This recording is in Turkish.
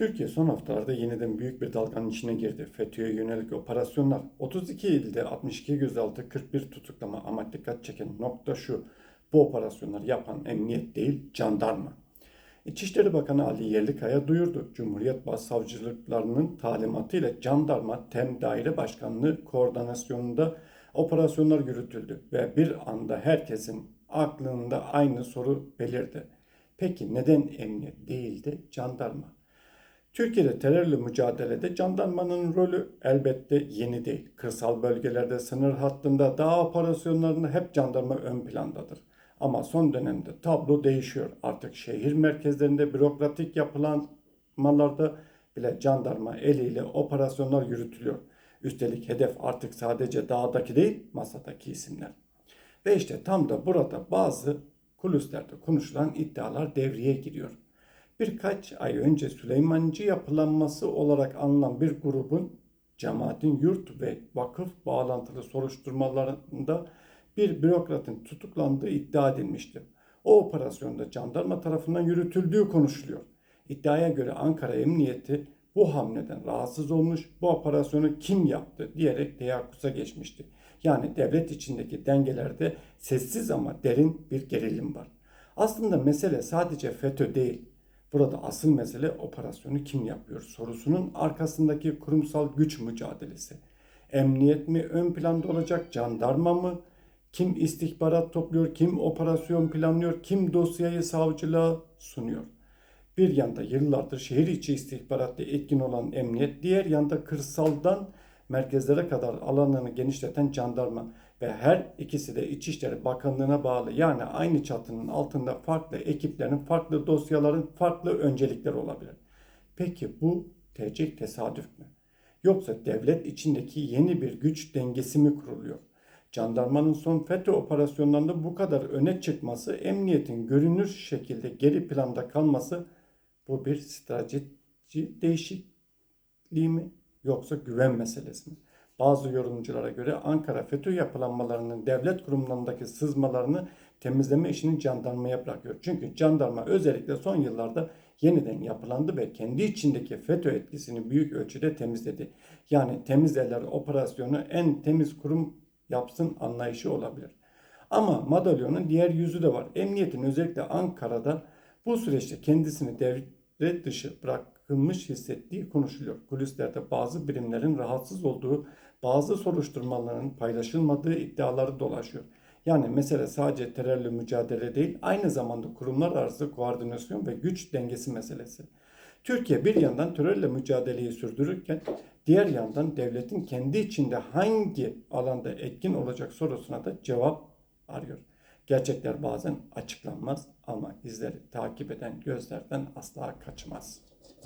Türkiye son haftalarda yeniden büyük bir dalganın içine girdi. FETÖ'ye yönelik operasyonlar 32 ilde 62 gözaltı 41 tutuklama ama dikkat çeken nokta şu. Bu operasyonları yapan emniyet değil jandarma. İçişleri Bakanı Ali Yerlikaya duyurdu. Cumhuriyet Başsavcılıklarının talimatıyla jandarma tem daire başkanlığı koordinasyonunda operasyonlar yürütüldü ve bir anda herkesin aklında aynı soru belirdi. Peki neden emniyet değil de jandarma? Türkiye'de terörle mücadelede jandarmanın rolü elbette yeni değil. Kırsal bölgelerde sınır hattında dağ operasyonlarında hep jandarma ön plandadır. Ama son dönemde tablo değişiyor. Artık şehir merkezlerinde bürokratik yapılanmalarda bile jandarma eliyle operasyonlar yürütülüyor. Üstelik hedef artık sadece dağdaki değil masadaki isimler. Ve işte tam da burada bazı kulislerde konuşulan iddialar devreye giriyor birkaç ay önce Süleymancı yapılanması olarak anılan bir grubun cemaatin yurt ve vakıf bağlantılı soruşturmalarında bir bürokratın tutuklandığı iddia edilmişti. O operasyonda jandarma tarafından yürütüldüğü konuşuluyor. İddiaya göre Ankara Emniyeti bu hamleden rahatsız olmuş, bu operasyonu kim yaptı diyerek teyakkuza geçmişti. Yani devlet içindeki dengelerde sessiz ama derin bir gerilim var. Aslında mesele sadece FETÖ değil, Burada asıl mesele operasyonu kim yapıyor sorusunun arkasındaki kurumsal güç mücadelesi. Emniyet mi ön planda olacak, jandarma mı? Kim istihbarat topluyor, kim operasyon planlıyor, kim dosyayı savcılığa sunuyor? Bir yanda yıllardır şehir içi istihbaratta etkin olan emniyet, diğer yanda kırsaldan merkezlere kadar alanını genişleten jandarma ve her ikisi de İçişleri Bakanlığı'na bağlı yani aynı çatının altında farklı ekiplerin, farklı dosyaların farklı öncelikleri olabilir. Peki bu tercih tesadüf mü? Yoksa devlet içindeki yeni bir güç dengesi mi kuruluyor? Jandarmanın son FETÖ operasyonlarında bu kadar öne çıkması, emniyetin görünür şekilde geri planda kalması bu bir strateji değişikliği mi yoksa güven meselesi mi? Bazı yorumculara göre Ankara FETÖ yapılanmalarının devlet kurumlarındaki sızmalarını temizleme işini jandarmaya bırakıyor. Çünkü jandarma özellikle son yıllarda yeniden yapılandı ve kendi içindeki FETÖ etkisini büyük ölçüde temizledi. Yani temiz eller operasyonu en temiz kurum yapsın anlayışı olabilir. Ama madalyonun diğer yüzü de var. Emniyetin özellikle Ankara'da bu süreçte kendisini devlet dışı bırakılmış hissettiği konuşuluyor. Kulislerde bazı birimlerin rahatsız olduğu bazı soruşturmaların paylaşılmadığı iddiaları dolaşıyor. Yani mesele sadece terörle mücadele değil, aynı zamanda kurumlar arası koordinasyon ve güç dengesi meselesi. Türkiye bir yandan terörle mücadeleyi sürdürürken diğer yandan devletin kendi içinde hangi alanda etkin olacak sorusuna da cevap arıyor. Gerçekler bazen açıklanmaz ama izleri takip eden gözlerden asla kaçmaz.